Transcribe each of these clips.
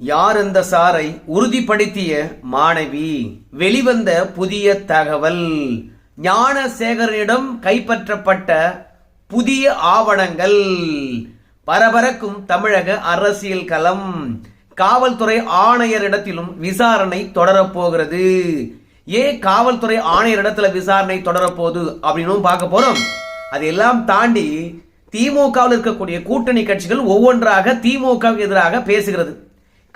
யார் இந்த சாரை உறுதிப்படுத்திய மாணவி? வெளிவந்த புதிய தகவல். ஞானசேகரனிடம் கைப்பற்றப்பட்ட புதிய ஆவணங்கள். பரபரக்கும் தமிழக அரசியல் களம். காவல்துறை ஆணையரிடத்திலும் விசாரணை தொடரப்போகிறது ஏன் காவல்துறை ஆணையரிடத்துல விசாரணை தொடரப்போகுது அப்படின்னு பார்க்க போறோம். அதையெல்லாம் தாண்டி திமுகவில் இருக்கக்கூடிய கூட்டணி கட்சிகள் ஒவ்வொன்றாக திமுக எதிராக பேசுகிறது.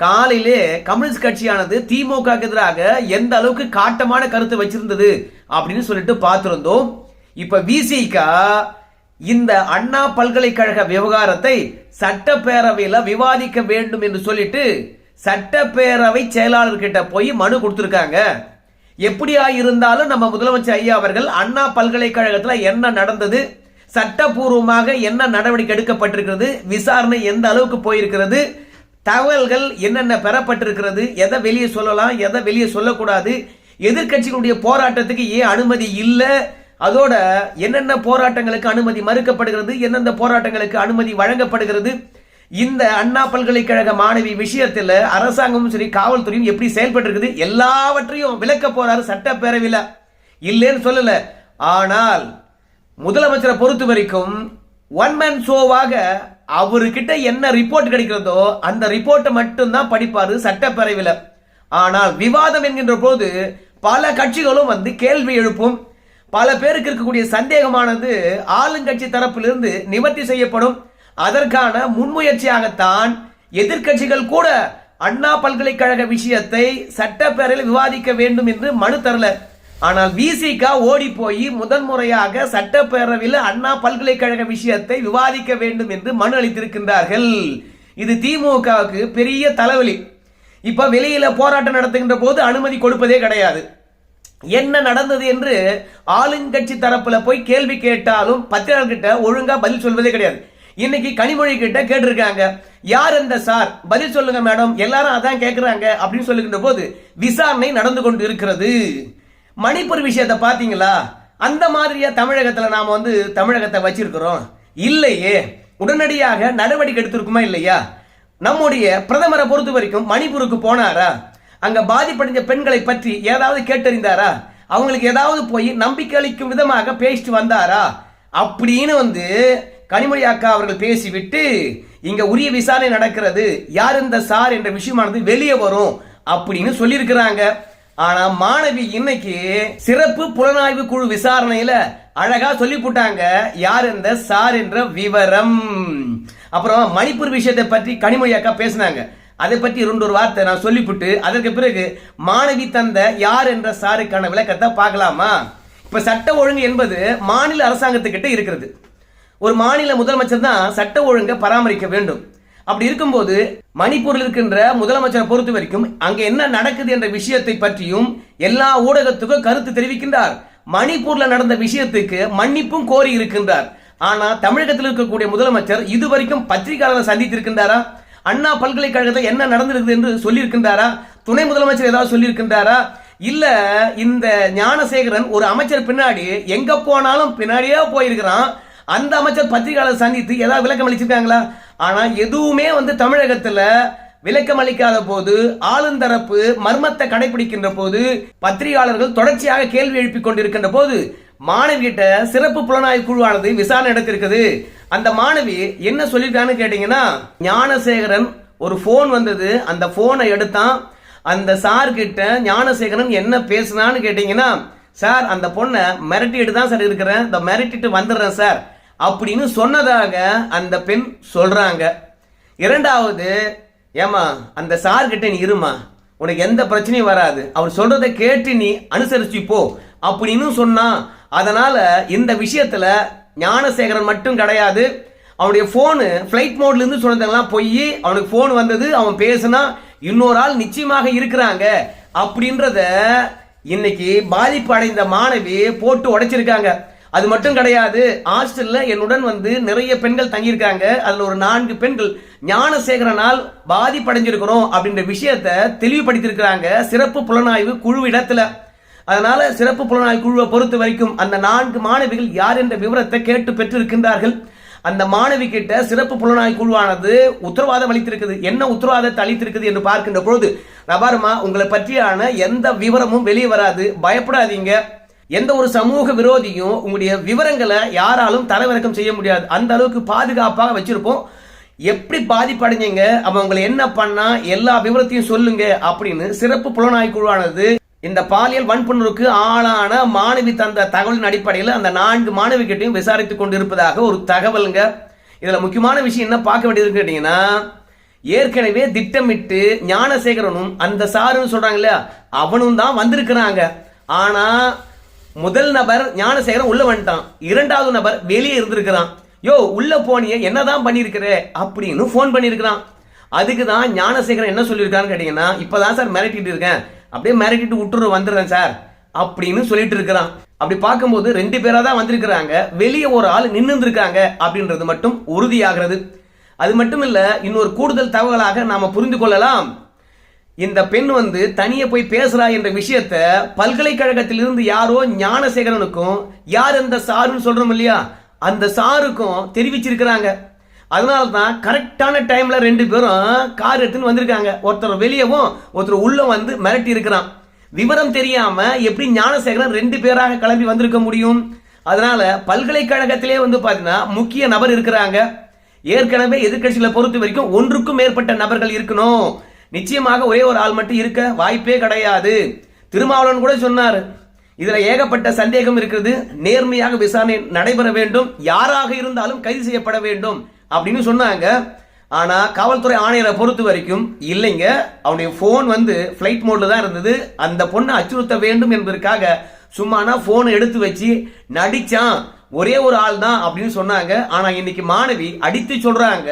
காலையிலே கம்யூனிஸ்ட் கட்சியானது திமுக எதிராக எந்த அளவுக்கு காட்டமான கருத்து வச்சிருந்தது அப்படின்னு சொல்லிட்டு பார்த்துருந்தோம். இப்ப விசிகா இந்த அண்ணா பல்கலைக்கழக விவகாரத்தை சட்டப்பேரவையில விவாதிக்க வேண்டும் என்று சொல்லிட்டு சட்டப்பேரவை செயலாளர்கிட்ட போய் மனு கொடுத்துருக்காங்க. எப்படியா இருந்தாலும் நம்ம முதலமைச்சர் ஐயா அவர்கள் அண்ணா பல்கலைக்கழகத்தில் என்ன நடந்தது சட்டபூர்வமாக என்ன நடவடிக்கை எடுக்கப்பட்டிருக்கிறது விசாரணை எந்த அளவுக்கு போயிருக்கிறது தகவல்கள் என்னென்ன பெறப்பட்டிருக்கிறது எதை வெளியே சொல்லலாம் எதை வெளியே சொல்லக்கூடாது எதிர்க்கட்சிகளுடைய போராட்டத்துக்கு ஏன் அனுமதி இல்லை அதோட என்னென்ன போராட்டங்களுக்கு அனுமதி மறுக்கப்படுகிறது எந்தெந்த போராட்டங்களுக்கு அனுமதி வழங்கப்படுகிறது இந்த அண்ணா பல்கலைக்கழக மாணவி விஷயத்தில் அரசாங்கமும் சரி காவல்துறையும் எப்படி செயல்பட்டு இருக்குது எல்லாவற்றையும் விளக்க போறாரு சட்டப்பேரவையில். இல்லைன்னு சொல்லல. ஆனால் முதலமைச்சரை பொறுத்த வரைக்கும் ஒன் மேன் ஷோவாக அவர்கிட்ட என்ன ரிப்போர்ட் கிடைக்கிறதோ அந்த ரிப்போர்ட்டை மட்டும்தான் படிப்பாரு சட்டப்பேரவையில். ஆனால் விவாதம் என்கின்ற போது பல கட்சிகளும் வந்து கேள்வி எழுப்பும். பல பேருக்கு இருக்கக்கூடிய சந்தேகமானது ஆளுங்கட்சி தரப்பிலிருந்து நிவர்த்தி செய்யப்படும். அதற்கான முன்முயற்சியாகத்தான் எதிர்க்கட்சிகள் கூட அண்ணா பல்கலைக்கழக விஷயத்தை சட்டப்பேரவையில் விவாதிக்க வேண்டும் என்று மனு தரல. ஆனால் விசிகா ஓடி போய் முதன் முறையாக சட்டப்பேரவையில் அண்ணா பல்கலைக்கழக விஷயத்தை விவாதிக்க வேண்டும் என்று மனு அளித்திருக்கின்றார்கள். இது திமுகவுக்கு பெரிய தலைவலி. இப்ப வெளியில போராட்டம் நடத்துகின்ற போது அனுமதி கொடுப்பதே கிடையாது. என்ன நடந்தது என்று ஆளுங்கட்சி தரப்புல போய் கேள்வி கேட்டாலும் பத்திரிகிட்ட ஒழுங்கா பதில் சொல்வதே கிடையாது. இன்னைக்கு கனிமொழி கிட்ட கேட்டிருக்காங்க. யார் இந்த சார்? பதில் சொல்லுங்க மேடம். எல்லாரும் அதான் கேட்கிறாங்க அப்படின்னு சொல்லுகின்ற போது விசாரணை நடந்து கொண்டு இருக்கிறது மணிப்பூர் விஷயத்தை பார்த்தீங்களா அந்த மாதிரியா தமிழகத்தில் நாம் வந்து தமிழகத்தை வச்சிருக்கிறோம். இல்லையே உடனடியாக நடவடிக்கை எடுத்திருக்குமா இல்லையா? நம்முடைய பிரதமரை பொறுத்த வரைக்கும் மணிப்பூருக்கு போனாரா? அங்க பாதிப்படைஞ்ச பெண்களை பற்றி ஏதாவது கேட்டறிந்தாரா? அவங்களுக்கு ஏதாவது போய் நம்பிக்கை அளிக்கும் விதமாக பேசிட்டு வந்தாரா? அப்படின்னு வந்து கனிமொழி அக்கா அவர்கள் பேசிவிட்டு இங்க உரிய விசாரணை நடக்கிறது யார் இந்த சார் என்ற விஷயமானது வெளியே வரும் அப்படின்னு சொல்லியிருக்கிறாங்க. ஆனா மாணவி இன்னைக்கு சிறப்பு புலனாய்வு குழு விசாரணையில அழகா சொல்லி போட்டாங்க யார் இந்த சார் என்ற விவரம்? அப்புறம் மணிப்பூர் விஷயத்தை பற்றி கனிமொழி அக்கா பேசினாங்க. அதை பற்றி ரெண்டு ஒரு வார்த்தை நான் சொல்லிவிட்டு அதற்கு பிறகு மாணவி தந்த யார் என்ற சாருக்கான விளக்கத்தை பார்க்கலாமா? இப்ப சட்ட ஒழுங்கு என்பது மாநில அரசாங்கத்துக்கிட்ட இருக்கிறது. ஒரு மாநில முதலமைச்சர் தான் சட்ட ஒழுங்கை பராமரிக்க வேண்டும். அப்படி இருக்கும்போது மணிப்பூரில் இருக்கின்ற முதலமைச்சரை பொறுத்த வரைக்கும் அங்கே என்ன நடக்குது என்ற விஷயத்தை பற்றியும் எல்லா ஊடகத்துக்கும் கருத்து தெரிவிக்கின்றார். மணிப்பூர்ல நடந்த விஷயத்துக்கு மன்னிப்பும் கோரி இருக்கின்றார். ஆனா தமிழகத்தில் இருக்கக்கூடிய முதலமைச்சர் இதுவரைக்கும் பத்திரிகையாளரை சந்தித்திருக்கின்றாரா? அண்ணா பல்கலைக்கழகத்தில் என்ன நடந்திருக்குது என்று சொல்லியிருக்கின்றாரா? துணை முதலமைச்சர் ஏதாவது சொல்லியிருக்கின்றாரா? இல்ல இந்த ஞானசேகரன் ஒரு அமைச்சர் பின்னாடி எங்க போனாலும் பின்னாடியே போயிருக்கிறான். அந்த அமைச்சர் பத்திரிகையாளர் சந்தித்து ஏதாவது விளக்கம் அளிச்சிருக்காங்களா? ஆனால் எதுவுமே வந்து தமிழகத்தில் விளக்கம் அளிக்காத போது ஆளுந்தரப்பு மர்மத்தை கடைபிடிக்கின்ற போது பத்திரிகையாளர்கள் தொடர்ச்சியாக கேள்வி எழுப்பிக் கொண்டிருக்கின்ற போது மாணவிகிட்ட சிறப்பு புலனாய்வு குழுவானது விசாரணை நடத்திருக்குது. அந்த மாணவி என்ன சொல்லியிருக்கான்னு கேட்டீங்கன்னா ஞானசேகரன் ஒரு ஃபோன் வந்தது. அந்த ஃபோனை எடுத்தான். அந்த சார் கிட்ட ஞானசேகரன் என்ன பேசுனான்னு கேட்டீங்கன்னா சார் அந்த பொண்ணை மிரட்டிட்டு தான் சார் இருக்கிறேன். இந்த மிரட்டிட்டு வந்துடுறேன் சார் அப்படின்னு சொன்னதாக அந்த பெண் சொல்றாங்க. இரண்டாவது ஏமா அந்த சார்கிட்ட நீ இருமா உனக்கு எந்த பிரச்சனையும் வராது. அவர் சொல்கிறத கேட்டு நீ அனுசரிச்சு போ அப்படின்னு சொன்னான் அதனால இந்த விஷயத்துல ஞானசேகரன் மட்டும் கிடையாது. அவனுடைய போனு ஃப்ளைட் மோட்ல இருந்து சொன்னதெல்லாம் போய் அவனுக்கு போன் வந்தது அவன் பேசுனா இன்னொரு ஆள் நிச்சயமாக இருக்கிறாங்க அப்படின்றத இன்னைக்கு பாதிப்பு அடைந்த மாணவி போட்டு உடைச்சிருக்காங்க. அது மட்டும் கிடையாது ஹாஸ்டல்ல என்னுடன் வந்து நிறைய பெண்கள் தங்கியிருக்காங்க. அதுல ஒரு நான்கு பெண்கள். ஞானசேகரனால் பாதிப்படைஞ்சிருக்கிறோம் அப்படின்ற விஷயத்த தெளிவுபடுத்தியிருக்கிறாங்க சிறப்பு புலனாய்வு குழு இடத்துல. அதனால சிறப்பு புலனாய்வு குழுவை பொறுத்த வரைக்கும் அந்த நான்கு மாணவிகள் யார் என்ற விவரத்தை கேட்டு பெற்றிருக்கின்றார்கள். அந்த மாணவி கிட்ட சிறப்பு புலனாய்வு குழுவானது உத்தரவாதம் அளித்திருக்குது. என்ன உத்தரவாதத்தை அளித்திருக்குது என்று பார்க்கின்ற பொழுது நபாருமா உங்களை பற்றியான எந்த விவரமும் வெளியே வராது. பயப்படாதீங்க. எந்த ஒரு சமூக விரோதியும் உங்களுடைய விவரங்களை யாராலும் தரவிறக்கம் செய்ய முடியாது. அந்த அளவுக்கு பாதுகாப்பாக வச்சிருப்போம். எப்படி பாதிப்படைஞ்சீங்க? அவன் உங்களை என்ன பண்ணா? எல்லா விவரத்தையும் சொல்லுங்க அப்படின்னு சிறப்பு புலனாய் குழுவானது இந்த பாலியல் வன்புணர்வுக்கு ஆளான மாணவி தந்த தகவலின் அடிப்படையில் அந்த நான்கு மாணவி கிட்டையும் விசாரித்துக் கொண்டிருப்பதாக ஒரு தகவலுங்க. இதுல முக்கியமான விஷயம் என்ன பார்க்க வேண்டியது கேட்டீங்கன்னா ஏற்கனவே திட்டமிட்டு ஞானசேகரனும் அந்த சாருன்னு சொல்றாங்க இல்லையா? அவனும் தான் வந்திருக்கிறாங்க. ஆனா முதல் நபர் ஞானசேகரன் உள்ள வந்துட்டான். இரண்டாவது நபர் வெளியே இருந்திருக்கிறான். யோ உள்ள போனியே என்னதான் பண்ணியிருக்கிற? அப்படின்னு ஃபோன் பண்ணியிருக்கிறான். அதுக்கு தான் ஞானசேகரன் என்ன சொல்லியிருக்கான்னு கேட்டீங்கன்னா இப்பதான் சார் மிரட்டிட்டு இருக்கேன். அப்படியே மிரட்டிட்டு விட்டுரு வந்துடுறேன் சார் அப்படின்னு சொல்லிட்டு இருக்கிறான். அப்படி பார்க்கும்போது ரெண்டு பேரா தான் வந்திருக்கிறாங்க. வெளியே ஒரு ஆள் நின்று இருக்காங்க அப்படின்றது மட்டும் உறுதியாகிறது. அது மட்டும் இல்ல இன்னொரு கூடுதல் தகவலாக நாம புரிந்து கொள்ளலாம். இந்த பெண் வந்து தனியே போய் பேசுறா என்ற விஷயத்த பல்கலைக்கழகத்திலிருந்து யாரோ ஞானசேகரனுக்கும் யார் அந்த சாருன்னு சொல்றோம் இல்லையா? அந்த சாருக்கும் தெரிவிச்சிருக்கிறாங்க. அதனால தான் கரெக்டான டைம்ல ரெண்டு பேரும் கார் எடுத்துன்னு வந்திருக்காங்க. ஒருத்தர் வெளியவும் ஒருத்தர் உள்ள வந்து மிரட்டி இருக்கிறான். விவரம் தெரியாம எப்படி ஞானசேகரன் ரெண்டு பேராக கிளம்பி வந்திருக்க முடியும்? அதனால பல்கலைக்கழகத்திலே வந்து பாத்தீங்கன்னா முக்கிய நபர் இருக்கிறாங்க. ஏற்கனவே எதிர்கட்சிகளை பொறுத்த வரைக்கும் ஒன்றுக்கும் மேற்பட்ட நபர்கள் இருக்கணும். நிச்சயமாக ஒரே ஒரு ஆள் மட்டும் இருக்க வாய்ப்பே கிடையாது. திருமாவளவன் கூட சொன்னார் இதுல ஏகப்பட்ட சந்தேகம் இருக்கிறது. நேர்மையாக விசாரணை நடைபெற வேண்டும். யாராக இருந்தாலும் கைது செய்யப்பட வேண்டும். அப்படின்னு சொன்னாங்க. ஆனா காவல்துறை ஆணையரை பொறுத்த வரைக்கும் இல்லைங்க. அவனுடைய போன் வந்து ஃப்ளைட் மோட்ல தான் இருந்தது. அந்த பொண்ணை அச்சுறுத்த வேண்டும் என்பதற்காக சும்மானா போனை எடுத்து வச்சு நடிச்சான். ஒரே ஒரு ஆள் தான் அப்படின்னு சொன்னாங்க. ஆனா இன்னைக்கு மாணவி அடித்து சொல்றாங்க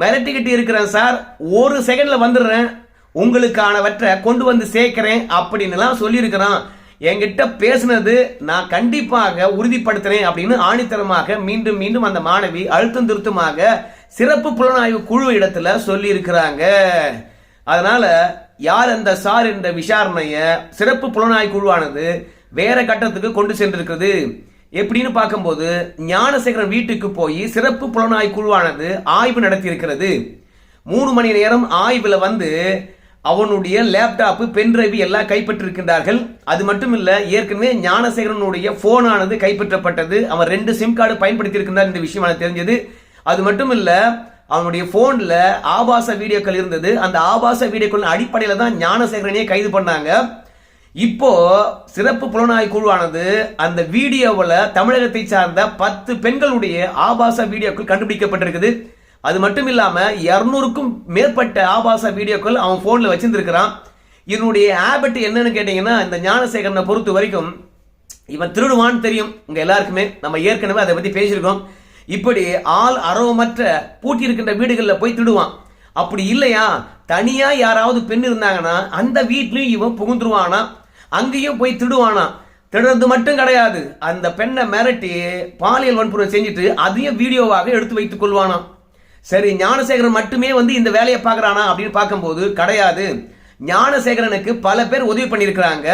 மிரட்டிக்கிட்டு இருக்கிறேன் சார். ஒரு செகண்டில் வந்துடுறேன். உங்களுக்கானவற்றை கொண்டு வந்து சேர்க்கிறேன் அப்படின்னுலாம் சொல்லியிருக்கிறான். என்கிட்ட பேசுனது நான் கண்டிப்பாக உறுதிப்படுத்துறேன் அப்படின்னு ஆணித்தரமாக மீண்டும் மீண்டும் அந்த மாணவி அழுத்தம் திருத்தமாக சிறப்பு புலனாய்வு குழு இடத்துல சொல்லியிருக்கிறாங்க. அதனால் யார் அந்த சார் என்ற விசாரணையை சிறப்பு புலனாய்வு குழுவானது வேற கட்டத்துக்கு கொண்டு சென்றிருக்கிறது? எப்படின்னு பார்க்கும்போது ஞானசேகரன் வீட்டுக்கு போய் சிறப்பு புலனாய் குழுவானது ஆய்வு நடத்தியிருக்கிறது. மூணு மணி நேரம் ஆய்வில் வந்து அவனுடைய லேப்டாப்பு பென்டிரைவ் எல்லாம் கைப்பற்றிருக்கின்றார்கள். அது மட்டும் இல்லை ஏற்கனவே ஞானசேகரனுடைய போனானது கைப்பற்றப்பட்டது. அவன் ரெண்டு சிம் கார்டு பயன்படுத்தியிருக்கின்றார் இந்த விஷயம் எனக்கு தெரிஞ்சது. அது மட்டும் இல்லை அவனுடைய ஃபோனில் ஆபாச வீடியோக்கள் இருந்தது. அந்த ஆபாச வீடியோக்களின் அடிப்படையில் தான் ஞானசேகரனையே கைது பண்ணாங்க. இப்போ சிறப்பு புலனாய்வு குழுவானது அந்த வீடியோவில் தமிழகத்தை சார்ந்த பத்து பெண்களுடைய ஆபாச வீடியோக்கள் கண்டுபிடிக்கப்பட்டிருக்குது. அது மட்டும் இல்லாம இருநூறுக்கும் மேற்பட்ட ஆபாச வீடியோக்கள் அவன் போன்ல வச்சிருந்திருக்கிறான். இதனுடைய ஆபட் என்னன்னு கேட்டீங்கன்னா இந்த ஞானசேகரனை பொறுத்த வரைக்கும் இவன் திருடுவான்னு தெரியும். உங்க எல்லாருக்குமே நம்ம ஏற்கனவே அதை பத்தி பேசியிருக்கோம். இப்படி ஆள் அரவமற்ற பூட்டி இருக்கின்ற வீடுகளில் போய் திருடுவான். அப்படி இல்லையா? தனியா யாராவது பெண் இருந்தாங்கன்னா அந்த வீட்லயும் இவன் புகுந்துருவானா? அங்கேயும் போய் திடுவானா திடுறது மட்டும் கிடையாது. அந்த பெண்ணை மிரட்டி பாலியல் வன்புணர்வு செஞ்சுட்டு அதையும் வீடியோவாக எடுத்து வைத்துக் கொள்வானாம் சரி ஞானசேகரன் மட்டுமே வந்து இந்த வேலையை பார்க்கறானா அப்படின்னு பார்க்கும்போது கிடையாது. ஞானசேகரனுக்கு பல பேர் உதவி பண்ணியிருக்கிறாங்க.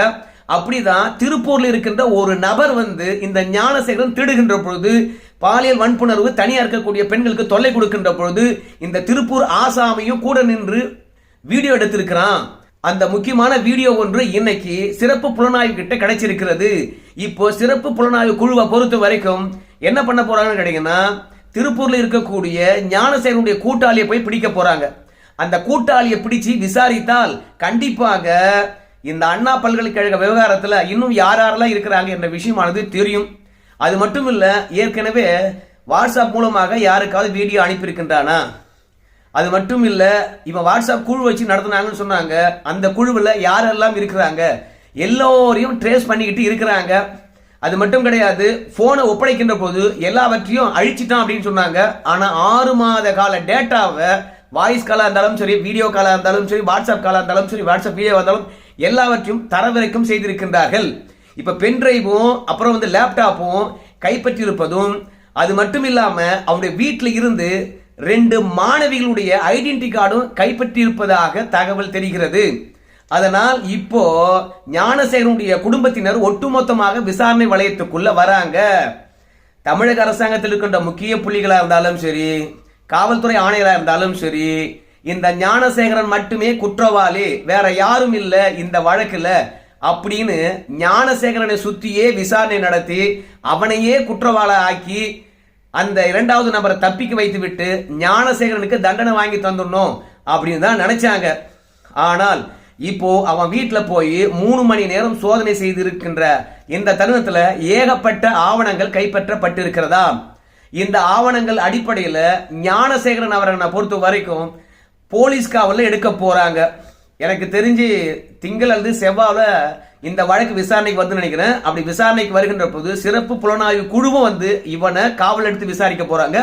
அப்படிதான் திருப்பூர்ல இருக்கின்ற ஒரு நபர் வந்து இந்த ஞானசேகரன் திடுகின்ற பொழுது பாலியல் வன்புணர்வு தனியா இருக்கக்கூடிய பெண்களுக்கு தொல்லை கொடுக்கின்ற பொழுது இந்த திருப்பூர் ஆசாமியும் கூட நின்று வீடியோ எடுத்திருக்கிறான். அந்த முக்கியமான வீடியோ ஒன்று இன்னைக்கு சிறப்பு புலனாய்வு கிட்ட கிடைச்சிருக்கிறது. இப்போ சிறப்பு புலனாய்வு குழுவை பொறுத்த வரைக்கும் என்ன பண்ண போறாங்கன்னு கேட்டீங்கன்னா திருப்பூர்ல இருக்கக்கூடிய ஞானசேகரனுடைய கூட்டாளியை போய் பிடிக்க போறாங்க. அந்த கூட்டாளியை பிடிச்சு விசாரித்தால் கண்டிப்பாக இந்த அண்ணா பல்கலைக்கழக விவகாரத்தில் இன்னும் யார் யாரெல்லாம் இருக்கிறாங்க என்ற விஷயமானது தெரியும். அது மட்டும் இல்லை ஏற்கனவே வாட்ஸ்அப் மூலமாக யாருக்காவது வீடியோ அனுப்பியிருக்கின்றானா? அது மட்டும் இல்லை இவன் வாட்ஸ்அப் குழு வச்சு நடத்துனாங்கன்னு சொன்னாங்க. அந்த குழுவில் யாரெல்லாம் இருக்கிறாங்க? எல்லோரையும் ட்ரேஸ் பண்ணிக்கிட்டு இருக்கிறாங்க. அது மட்டும் கிடையாது ஃபோனை ஒப்படைக்கின்ற போது எல்லாவற்றையும் அழிச்சிட்டான் அப்படின்னு சொன்னாங்க. ஆனால் ஆறு மாத கால டேட்டாவை வாய்ஸ் காலாக இருந்தாலும் சரி வீடியோ காலாக இருந்தாலும் சரி வாட்ஸ்அப் காலாக இருந்தாலும் சரி வாட்ஸ்அப் வீடியோ இருந்தாலும் எல்லாவற்றையும் தரவிறக்கம் செய்திருக்கின்றார்கள். இப்போ பென் டிரைவும் அப்புறம் வந்து லேப்டாப்பும் கைப்பற்றியிருப்பதும் அது மட்டும் இல்லாமல் அவருடைய வீட்டில் இருந்து ரெண்டு மாணவிகளுடைய ஐடென்டி கார்டும் கைப்பற்றியிருப்பதாக தகவல் தெரிகிறது. அதனால் இப்போ ஞானசேகரனுடைய குடும்பத்தினர் ஒட்டுமொத்தமாக விசாரணை வளையத்துக்குள்ள வராங்க. தமிழக அரசாங்கத்தில் இருக்கின்ற முக்கிய புள்ளிகளாக இருந்தாலும் சரி காவல்துறை ஆணையராக இருந்தாலும் சரி இந்த ஞானசேகரன் மட்டுமே குற்றவாளி வேற யாரும் இல்லை இந்த வழக்கில் அப்படின்னு ஞானசேகரனை சுற்றியே விசாரணை நடத்தி அவனையே குற்றவாளி ஆக்கி அந்த இரண்டாவது நபரை தப்பிக்க வைத்து விட்டு ஞானசேகரனுக்கு தண்டனை வாங்கி தந்துடணும் அப்படின்னு தான் நினைச்சாங்க. ஆனால் இப்போ அவன் வீட்டில் போய் மூணு மணி நேரம் சோதனை செய்திருக்கின்ற இந்த தருணத்தில் ஏகப்பட்ட ஆவணங்கள் கைப்பற்றப்பட்டிருக்கிறதா? இந்த ஆவணங்கள் அடிப்படையில் ஞானசேகரன் அவரை பொறுத்த வரைக்கும் போலீஸ் காவலில் எடுக்க போகிறாங்க எனக்கு தெரிஞ்சு திங்கள் அல்லது செவ்வாவில் இந்த வழக்கு விசாரணைக்கு வந்து நினைக்கிறேன். அப்படி விசாரணைக்கு வருகின்ற போது சிறப்பு புலனாய்வு குழுவும் வந்து இவனை காவல் எடுத்து விசாரிக்க போறாங்க.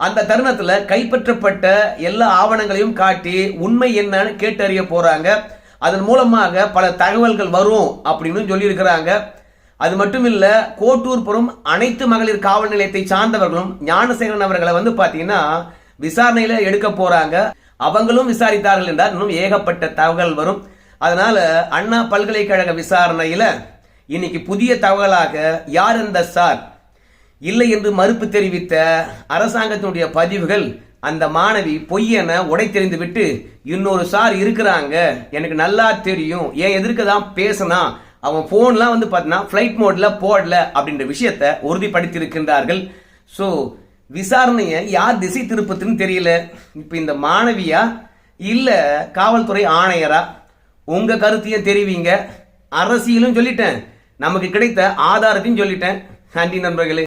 அந்த தருணத்தில் கைப்பற்றப்பட்ட எல்லா ஆவணங்களையும் காட்டி உண்மை என்னன்னு கேட்டறிய போறாங்க. அதன் மூலமாக பல தகவல்கள் வரும் அப்படின்னு சொல்லியிருக்கிறாங்க. அது மட்டும் இல்லை கோட்டூர்புறம் அனைத்து மகளிர் காவல் நிலையத்தை சார்ந்தவர்களும் ஞானசேகரன் அவர்களை வந்து பார்த்தீங்கன்னா விசாரணையில் எடுக்க போறாங்க. அவங்களும் விசாரித்தார்கள் என்றால் இன்னும் ஏகப்பட்ட தகவல் வரும். அதனால அண்ணா பல்கலைக்கழக விசாரணையில இன்னைக்கு புதிய தகவலாக யார் இந்த சார்? இல்லை என்று மறுப்பு தெரிவித்த அரசாங்கத்தினுடைய பதிவுகள் அந்த மாணவி பொய்யென உடை விட்டு இன்னொரு சார் இருக்கிறாங்க. எனக்கு நல்லா தெரியும். என் எதிர்க்க தான் பேசினா? அவன் ஃபோன்லாம் வந்து பார்த்தீங்கன்னா ஃப்ளைட் மோட்ல போடல அப்படின்ற விஷயத்த உறுதிப்படுத்தியிருக்கின்றார்கள். ஸோ விசாரணையை யார் திசை திருப்பத்துன்னு தெரியல. இப்போ இந்த மாணவியா? இல்லை காவல்துறை ஆணையரா? உங்கள் கருத்தையும் தெரிவிங்க. அரசியலும் சொல்லிட்டேன். நமக்கு கிடைத்த ஆதாரத்தையும் சொல்லிட்டேன். நன்றி நண்பர்களே.